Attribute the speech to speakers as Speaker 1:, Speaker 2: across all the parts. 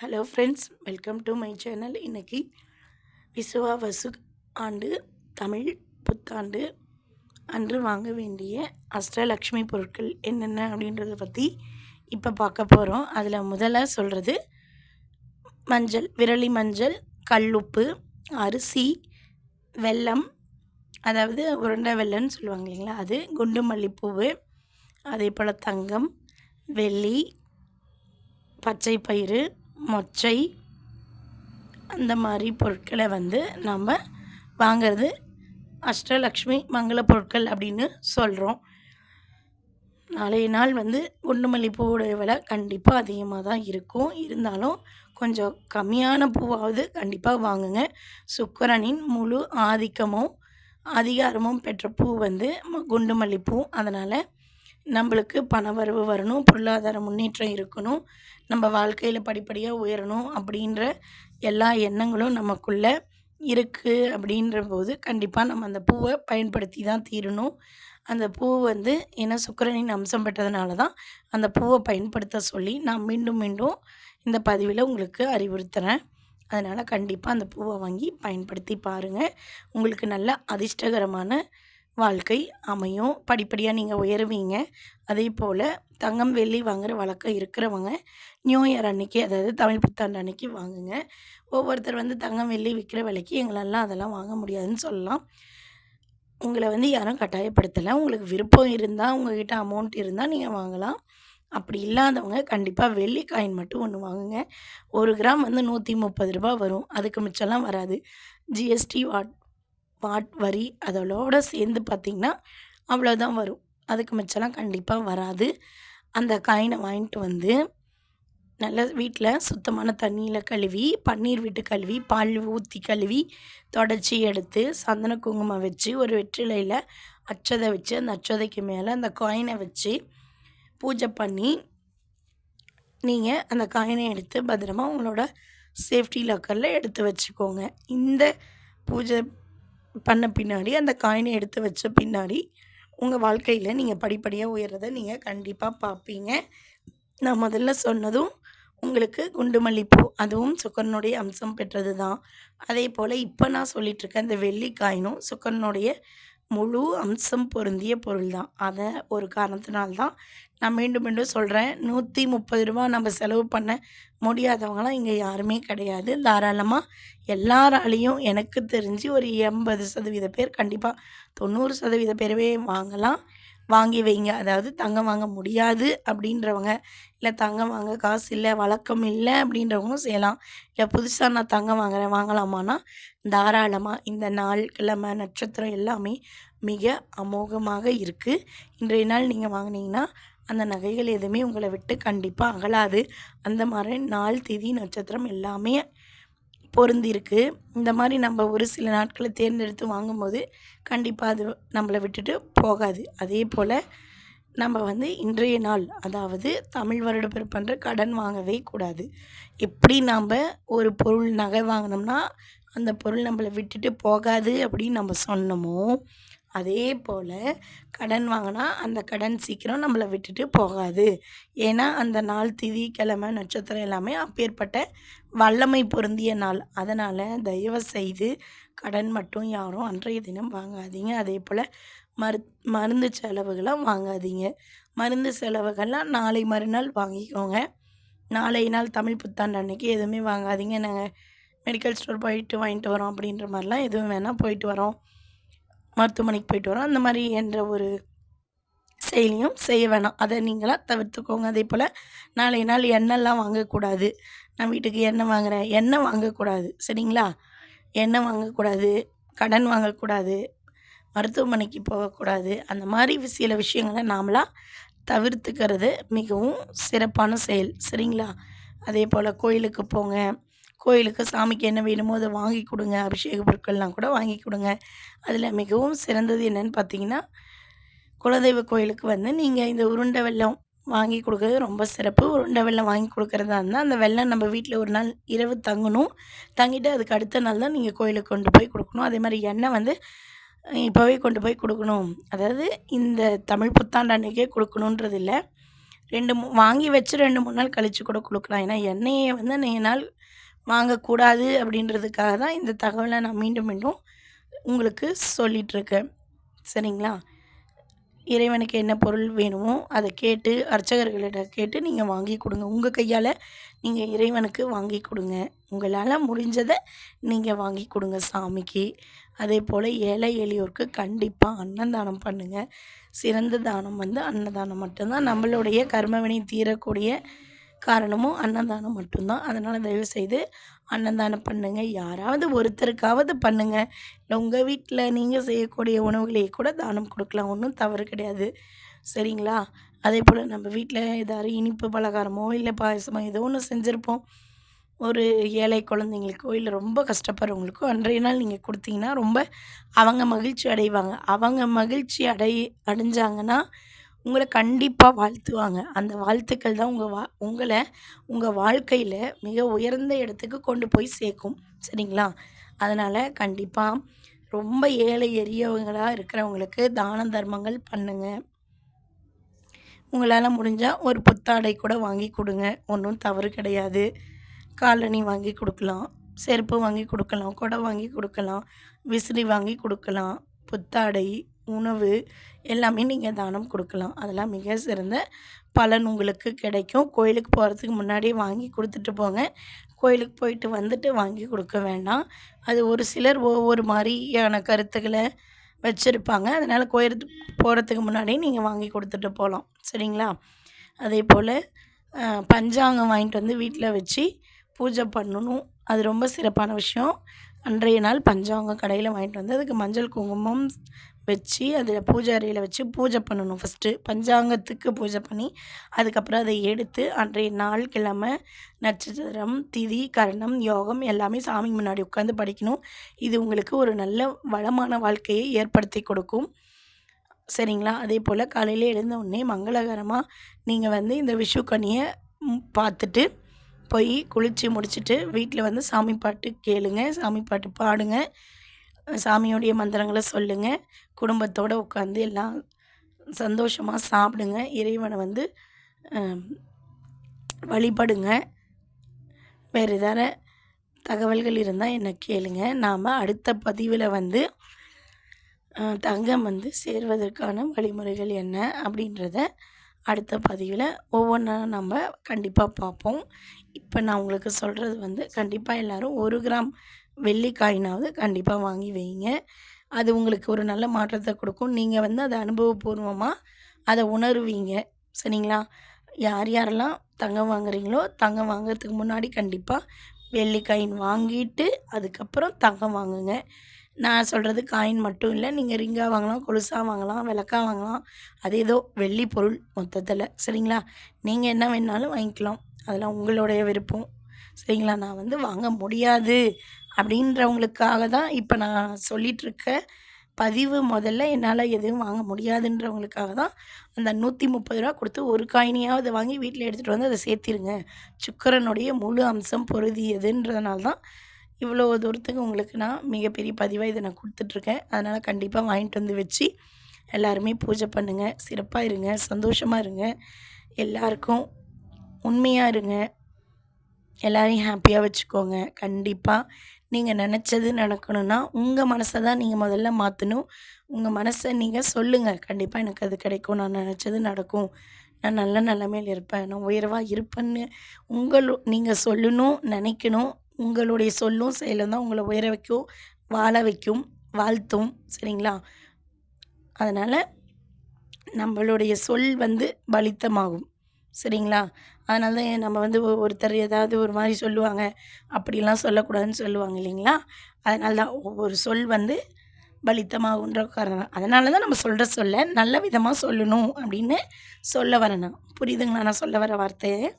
Speaker 1: Hello friends welcome to my channel இன்றைக்கி விசுவா வசு ஆண்டு தமிழ் புத்தாண்டு அன்று வாங்க வேண்டிய அஷ்டலக்ஷ்மி பொருட்கள் என்னென்ன அப்படின்றத பற்றி இப்போ பார்க்க போகிறோம் அதில் முதல்ல சொல்கிறது மஞ்சள் விரலி மஞ்சள் கல்லுப்பு அரிசி வெல்லம் அதாவது உருண்டை வெல்லம்னு சொல்லுவாங்க இல்லைங்களா? அது குண்டு மல்லிப்பூவு அதே போல் தங்கம் வெள்ளி பச்சை பயிறு மொச்சை அந்த மாதிரி பொருட்களை வந்து நம்ம வாங்கிறது. அஷ்டலக்ஷ்மி மங்கள பொருட்கள் அப்படின்னு சொல்கிறோம் நாளைய நாள் வந்து குண்டுமல்லி பூவோடைய விலை கண்டிப்பாக அதிகமாக தான் இருக்கும். இருந்தாலும் கொஞ்சம் கம்மியான பூவாவது கண்டிப்பாக வாங்குங்க. சுக்கரனின் முழு ஆதிக்கமும் அதிகாரமும் பெற்ற பூ வந்து குண்டு மல்லிப்பூ அதனால் நம்மளுக்கு பண வரவு வரணும் பொருளாதார முன்னேற்றம் இருக்கணும் நம்ம வாழ்க்கையில் படிப்படியாக உயரணும் அப்படின்ற எல்லா எண்ணங்களும் நமக்குள்ளே இருக்குது அப்படின்ற போது கண்டிப்பாக நம்ம அந்த பூவை பயன்படுத்தி தான் தீரணும். அந்த பூ வந்து ஏன்னா சுக்கரனின் அம்சம் பெற்றதுனால தான் அந்த பூவை பயன்படுத்த சொல்லி நான் மீண்டும் மீண்டும் இந்த பதிவில் உங்களுக்கு அறிவுறுத்துகிறேன் அதனால் கண்டிப்பாக அந்த பூவை வாங்கி பயன்படுத்தி பாருங்கள் உங்களுக்கு நல்ல அதிர்ஷ்டகரமான வாழ்க்கை அமையும். படிப்படியாக நீங்கள் உயருவீங்க. அதே போல் தங்கம் வெள்ளி வாங்குகிற வழக்கம் இருக்கிறவங்க நியூ இயர் அன்னைக்கு அதாவது தமிழ் புத்தாண்டு அன்னைக்கு வாங்குங்க. ஒவ்வொருத்தர் வந்து தங்கம் வெள்ளி விற்கிற விலைக்கு எங்களெல்லாம் அதெல்லாம் வாங்க முடியாதுன்னு சொல்லலாம். உங்களை வந்து யாரும் கட்டாயப்படுத்தலை. உங்களுக்கு விருப்பம் இருந்தால் உங்கள்கிட்ட அமௌண்ட் இருந்தால் நீங்கள் வாங்கலாம். அப்படி இல்லாதவங்க கண்டிப்பாக வெள்ளி காயின் மட்டும் ஒன்று வாங்குங்க. ஒரு கிராம் வந்து நூற்றி முப்பது ரூபா வரும். அதுக்கு மிச்சம்லாம் வராது. ஜிஎஸ்டி வாட் பாட் வரி அதோட சேர்ந்து பார்த்திங்கன்னா அவ்வளோதான் வரும். அதுக்கு மிச்சம்லாம் கண்டிப்பாக வராது. அந்த காயினை வாங்கிட்டு வந்து நல்லா வீட்டில் சுத்தமான தண்ணியில் கழுவி பன்னீர் விட்டு கழுவி பால் ஊற்றி கழுவி தொடச்சி எடுத்து சந்தன குங்குமம் வச்சு ஒரு வெற்றிலையில் அச்சதை வச்சு அந்த அச்சதைக்கு மேலே அந்த காயினை வச்சு பூஜை பண்ணி நீங்கள் அந்த காயினை எடுத்து பத்திரமா உங்களோட சேஃப்டி லாக்கரில் எடுத்து வச்சுக்கோங்க. இந்த பூஜை பண்ண பின்னாடி அந்த காயினை எடுத்து வச்ச பின்னாடி உங்கள் வாழ்க்கையில் நீங்கள் படிப்படியாக உயர்றதை நீங்கள் கண்டிப்பாக பார்ப்பீங்க நான் முதல்ல சொன்னதும் உங்களுக்கு குண்டு மல்லிப்பூ அதுவும் சுக்கரனுடைய அம்சம் பெற்றது தான் அதே போல் இப்போ நான் சொல்லிகிட்ருக்கேன் இந்த வெள்ளி காயினும் சுக்கரனுடைய முழு அம்சம் பொருந்திய பொருள் தான் அதை ஒரு காரணத்தினால்தான் நான் மீண்டும் மீண்டும் சொல்கிறேன் நூற்றி முப்பது ரூபா நம்ம செலவு பண்ண முடியாதவங்களாம் இங்கே யாருமே கிடையாது. தாராளமாக எல்லாராலையும் எனக்கு தெரிஞ்சு ஒரு எண்பது சதவீத பேர் கண்டிப்பாக தொண்ணூறு சதவீத பேரவே வாங்கலாம். வாங்கி வைங்க. அதாவது தங்கம் வாங்க முடியாது அப்படின்றவங்க இல்லை தங்கம் வாங்க காசு இல்லை வழக்கம் இல்லை அப்படின்றவங்களும் செய்யலாம். இல்லை புதுசாக நான் தங்கம் வாங்குறேன் வாங்கலாமான்னா தாராளமாக இந்த நாள் கிழமை நட்சத்திரம் எல்லாமே மிக அமோகமாக இருக்குது இன்றைய நாள் நீங்கள் வாங்கினீங்கன்னா அந்த நகைகள் எதுவுமே உங்களை விட்டு கண்டிப்பாக அகலாது. அந்த மாதிரி நாள் திதி நட்சத்திரம் எல்லாமே பொருந்திருக்கு. இந்த மாதிரி நம்ம ஒரு சில நாட்களை தேர்ந்தெடுத்து வாங்கும்போது கண்டிப்பாக அது நம்மளை விட்டுட்டு போகாது. அதே போல் நம்ம வந்து இன்றைய நாள் அதாவது தமிழ் வருட பிறப்பன்று கடன் வாங்கவே கூடாது. எப்படி நாம் ஒரு பொருள் நகை வாங்கினோம்னா அந்த பொருள் நம்மளை விட்டுட்டு போகாது அப்படின்னு நம்ம சொன்னோமோ அதே போல் கடன் வாங்கினா அந்த கடன் சீக்கிரம் நம்மளை விட்டுட்டு போகாது. ஏன்னா அந்த நாள் திதி கிழமை நட்சத்திரம் எல்லாமே அப்பேற்பட்ட வல்லமை பொருந்திய நாள். அதனால் தயவு செய்து கடன் மட்டும் யாரும் அன்றைய தினம் வாங்காதீங்க. அதே போல் மரு மருந்து செலவுகளாம் வாங்காதீங்க. மருந்து செலவுகள்லாம் நாளை மறுநாள் வாங்கிக்கோங்க. நாளை நாள் தமிழ் புத்தாண்டு அன்னைக்கு எதுவுமே வாங்காதீங்க. நாங்கள் மெடிக்கல் ஸ்டோர் போயிட்டு வாங்கிட்டு வரோம் அப்படின்ற மாதிரிலாம் எதுவும் வேணால் போயிட்டு வரோம். மருத்துவமனைக்கு போயிட்டு வரோம். அந்த மாதிரி என்ற ஒரு செயலியும் செய்ய வேணாம். அதை நீங்களாம் தவிர்த்துக்கோங்க. அதே போல் நாளை நாள் எண்ணெய்லாம் வாங்கக்கூடாது. நான் வீட்டுக்கு எண்ணெய் வாங்குகிறேன் எண்ணெய் வாங்கக்கூடாது. சரிங்களா? எண்ணெய் வாங்கக்கூடாது. கடன் வாங்கக்கூடாது. மருத்துவமனைக்கு போகக்கூடாது. அந்த மாதிரி சில விஷயங்களை நாமளாக தவிர்த்துக்கிறது மிகவும் சிறப்பான செயல். சரிங்களா? அதே போல் கோயிலுக்கு போங்க. கோயிலுக்கு சாமிக்கு என்ன வேணுமோ அதை வாங்கி கொடுங்க அபிஷேக பொருட்கள்லாம் கூட வாங்கி கொடுங்க. அதில் மிகவும் சிறந்தது என்னென்னு பார்த்தீங்கன்னா குலதெய்வ கோயிலுக்கு வந்து நீங்கள் இந்த உருண்டை வெள்ளம் வாங்கி கொடுக்குறது ரொம்ப சிறப்பு. உருண்டை வெள்ளம் வாங்கி கொடுக்குறதா இருந்தால் அந்த வெள்ளம் நம்ம வீட்டில் ஒரு நாள் இரவு தங்கணும். தங்கிட்டு அதுக்கு அடுத்த நாள் தான் நீங்கள் கோயிலுக்கு கொண்டு போய் கொடுக்கணும். அதே மாதிரி எண்ணெய் வந்து இப்போவே கொண்டு போய் கொடுக்கணும். அதாவது இந்த தமிழ் புத்தாண்டு அன்றைக்கே கொடுக்கணுன்றது இல்லை. ரெண்டு மூ வாங்கி வச்சு ரெண்டு மூணு நாள் கழித்து கூட கொடுக்கலாம். ஏன்னா எண்ணெயை வந்து நீ நாள் வாங்கக்கூடாது அப்படின்றதுக்காக தான் இந்த தகவலை நான் மீண்டும் மீண்டும் உங்களுக்கு சொல்லிகிட்ருக்கேன் சரிங்களா? இறைவனுக்கு என்ன பொருள் வேணுமோ அதை கேட்டு அர்ச்சகர்களிடம் கேட்டு நீங்கள் வாங்கி கொடுங்க. உங்கள் கையால் நீங்கள் இறைவனுக்கு வாங்கி கொடுங்க. உங்களால் முடிஞ்சதை நீங்கள் வாங்கி கொடுங்க சாமிக்கு. அதே போல் ஏழை எளியோருக்கு கண்டிப்பாக அன்னதானம் பண்ணுங்கள் சிறந்த தானம் வந்து அன்னதானம் மட்டும்தான். நம்மளுடைய கர்மவினை தீரக்கூடிய காரணமும் அன்னதானம் மட்டும்தான். அதனால் தயவு செய்து அன்னதானம் பண்ணுங்கள் யாராவது ஒருத்தருக்காவது பண்ணுங்கள் இல்லை உங்கள் வீட்டில் நீங்கள் செய்யக்கூடிய உணவுகளையே கூட தானம் கொடுக்கலாம். ஒன்றும் தவறு கிடையாது. சரிங்களா? அதே போல் நம்ம வீட்டில் ஏதாவது இனிப்பு பலகாரமோ இல்லை பாயசமோ ஏதோ ஒன்று செஞ்சுருப்போம். ஒரு ஏழை குழந்தைங்களுக்கோ இல்லை ரொம்ப கஷ்டப்படுறவங்களுக்கோ அன்றைய நாள் நீங்கள் கொடுத்தீங்கன்னா ரொம்ப அவங்க மகிழ்ச்சி அடைவாங்க. அவங்க மகிழ்ச்சி அடை அடைஞ்சாங்கன்னா உங்களை கண்டிப்பாக வாழ்த்துவாங்க. அந்த வாழ்த்துக்கள் தான் உங்கள் வா உங்களை உங்கள் வாழ்க்கையில் மிக உயர்ந்த இடத்துக்கு கொண்டு போய் சேர்க்கும். சரிங்களா? அதனால் கண்டிப்பாக ரொம்ப ஏழை எரியவங்களாக இருக்கிறவங்களுக்கு தான தர்மங்கள் பண்ணுங்கள் உங்களால் முடிஞ்சால் ஒரு புத்தாடை கூட வாங்கி கொடுங்க. ஒன்றும் தவறு கிடையாது. காலணி வாங்கி கொடுக்கலாம். செருப்பு வாங்கி கொடுக்கலாம். கொடை வாங்கி கொடுக்கலாம். விசிறி வாங்கி கொடுக்கலாம். புத்தாடை உணவு எல்லாமே நீங்கள் தானம் கொடுக்கலாம். அதெல்லாம் மிக சிறந்த பலன் உங்களுக்கு கிடைக்கும். கோயிலுக்கு போகிறதுக்கு முன்னாடியே வாங்கி கொடுத்துட்டு போங்க. கோயிலுக்கு போயிட்டு வந்துட்டு வாங்கி கொடுக்க வேண்டாம். அது ஒரு சிலர் ஒவ்வொரு மாதிரியான கருத்துக்களை வச்சுருப்பாங்க. அதனால் கோயிலுக்கு போகிறதுக்கு முன்னாடியே நீங்கள் வாங்கி கொடுத்துட்டு போகலாம். சரிங்களா? அதே போல் பஞ்சாங்கம் வாங்கிட்டு வந்து வீட்டில் வச்சு பூஜை பண்ணணும். அது ரொம்ப சிறப்பான விஷயம். அன்றைய நாள் பஞ்சாங்கம் கடையில் வாங்கிட்டு வந்து அதுக்கு மஞ்சள் குங்குமம் வச்சு அதில் பூஜை அறையில் வச்சு பூஜை பண்ணணும். ஃபஸ்ட்டு பஞ்சாங்கத்துக்கு பூஜை பண்ணி அதுக்கப்புறம் அதை எடுத்து அன்றைய நாள் கிழமை நட்சத்திரம் திதி கரணம் யோகம் எல்லாமே சாமி முன்னாடி உட்காந்து படிக்கணும். இது உங்களுக்கு ஒரு நல்ல வளமான வாழ்க்கையை ஏற்படுத்தி கொடுக்கும். சரிங்களா? அதே போல் காலையில் எழுந்த உடனே மங்களகரமாக நீங்கள் வந்து இந்த விஷுக்கனியை பார்த்துட்டு போய் குளித்து முடிச்சுட்டு வீட்டில் வந்து சாமி பாட்டு கேளுங்க சாமி பாட்டு பாடுங்க. சாமியோடைய மந்திரங்களை சொல்லுங்கள் குடும்பத்தோடு உட்காந்து எல்லாம் சந்தோஷமாக சாப்பிடுங்க. இறைவனை வந்து வழிபடுங்க. வேறு ஏதாவது தகவல்கள் இருந்தால் என்ன கேளுங்க. நாம் அடுத்த பதிவில் வந்து தங்கம் வந்து சேர்வதற்கான வழிமுறைகள் என்ன அப்படின்றத அடுத்த பதிவில் ஒவ்வொன்றா நம்ம கண்டிப்பாக பார்ப்போம். இப்போ நான் உங்களுக்கு சொல்கிறது வந்து கண்டிப்பாக எல்லோரும் ஒரு கிராம் வெள்ளி காயினாவது கண்டிப்பாக வாங்கி வைங்க. அது உங்களுக்கு ஒரு நல்ல மாற்றத்தை கொடுக்கும். நீங்கள் வந்து அதை அனுபவபூர்வமாக அதை உணருவீங்க. சரிங்களா? யார் யாரெல்லாம் தங்கம் வாங்குறீங்களோ தங்கம் வாங்குறதுக்கு முன்னாடி கண்டிப்பாக வெள்ளி காயின் வாங்கிட்டு அதுக்கப்புறம் தங்கம் வாங்குங்க. நான் சொல்கிறது காயின் மட்டும் இல்லை. நீங்கள் ரிங்காக வாங்கலாம் கொலுசாக வாங்கலாம் விளக்காக வாங்கலாம். அது ஏதோ வெள்ளி பொருள் மொத்தத்தில். சரிங்களா? நீங்கள் என்ன வேணாலும் வாங்கிக்கலாம். அதெல்லாம் உங்களுடைய விருப்பம். சரிங்களா? நான் வந்து வாங்க முடியாது. அப்படின்றவங்களுக்காக தான் இப்போ நான் சொல்லிகிட்ருக்க பதிவு முதல்ல என்னால் எதுவும் வாங்க முடியாதுன்றவங்களுக்காக தான் அந்த நூற்றி முப்பது ரூபா கொடுத்து ஒரு காயினியாவது வாங்கி வீட்டில் எடுத்துகிட்டு வந்து அதை சேர்த்திருங்க. சுக்கரனுடைய முழு அம்சம் பொருதியதுன்றதுனால தான் இவ்வளோ தூரத்துக்கு உங்களுக்கு நான் மிகப்பெரிய பதிவாக இதை நான் கொடுத்துட்ருக்கேன் அதனால் கண்டிப்பாக வாங்கிட்டு வந்து வச்சு எல்லாருமே பூஜை பண்ணுங்கள் சிறப்பாக இருங்க. சந்தோஷமாக இருங்க. எல்லாருக்கும் உண்மையாக இருங்க. எல்லோரையும் ஹாப்பியாக வச்சுக்கோங்க. கண்டிப்பாக நீங்கள் நினச்சது நடக்கணும்னா உங்கள் மனசை தான் நீங்கள் முதல்ல மாற்றணும் உங்கள் மனசை நீங்கள் சொல்லுங்கள் கண்டிப்பாக எனக்கு அது கிடைக்கும். நான் நினச்சது நடக்கும். நான் நல்ல நிலமையில் இருப்பேன். நான் உயர்வாக இருப்பேன்னு உங்கள் நீங்கள் சொல்லணும் நினைக்கணும். உங்களுடைய சொல்லும் செயலும் தான் உங்களை உயர வைக்கும் வாழ வைக்கும் வாழ்த்தும். சரிங்களா? அதனால் நம்மளுடைய சொல் வந்து பலித்தமாகும். சரிங்களா? அதனால தான் நம்ம வந்து ஒருத்தர் ஏதாவது ஒரு மாதிரி சொல்லுவாங்க. அப்படிலாம் சொல்லக்கூடாதுன்னு சொல்லுவாங்க இல்லைங்களா? அதனால தான் ஒவ்வொரு சொல் வந்து பலித்தமாகுன்ற காரணம். அதனால தான் நம்ம சொல்கிற சொல்ல நல்ல விதமாக சொல்லணும் அப்படின்னு சொல்ல வரணும். புரியுதுங்களா? நான் சொல்ல வர வார்த்தையை?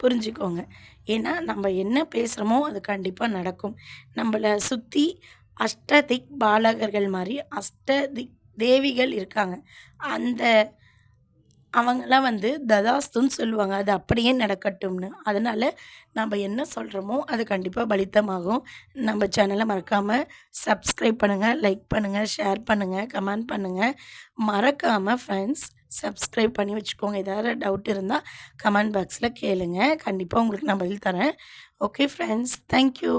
Speaker 1: புரிஞ்சுக்கோங்க. ஏன்னா நம்ம என்ன பேசுகிறோமோ அது கண்டிப்பாக நடக்கும். நம்மளை சுற்றி அஷ்டதிக் பாலகர்கள் மாதிரி அஷ்டதிக் தேவிகள் இருக்காங்க. அந்த அவங்களாம் வந்து ததாஸ்துன்னு சொல்லுவாங்க. அது அப்படியே நடக்கட்டும்னு. அதனால் நம்ம என்ன சொல்கிறோமோ அது கண்டிப்பாக பலித்தமாகும். நம்ம சேனலை மறக்காமல் சப்ஸ்கிரைப் பண்ணுங்கள் லைக் பண்ணுங்கள் ஷேர் பண்ணுங்கள் கமெண்ட் பண்ணுங்கள் மறக்காமல் ஃப்ரெண்ட்ஸ் சப்ஸ்கிரைப் பண்ணி வச்சுக்கோங்க. ஏதாவது டவுட் இருந்தால் கமெண்ட் பாக்ஸில் கேளுங்க. கண்டிப்பாக உங்களுக்கு நான் பதில் தரேன். Okay friends thank you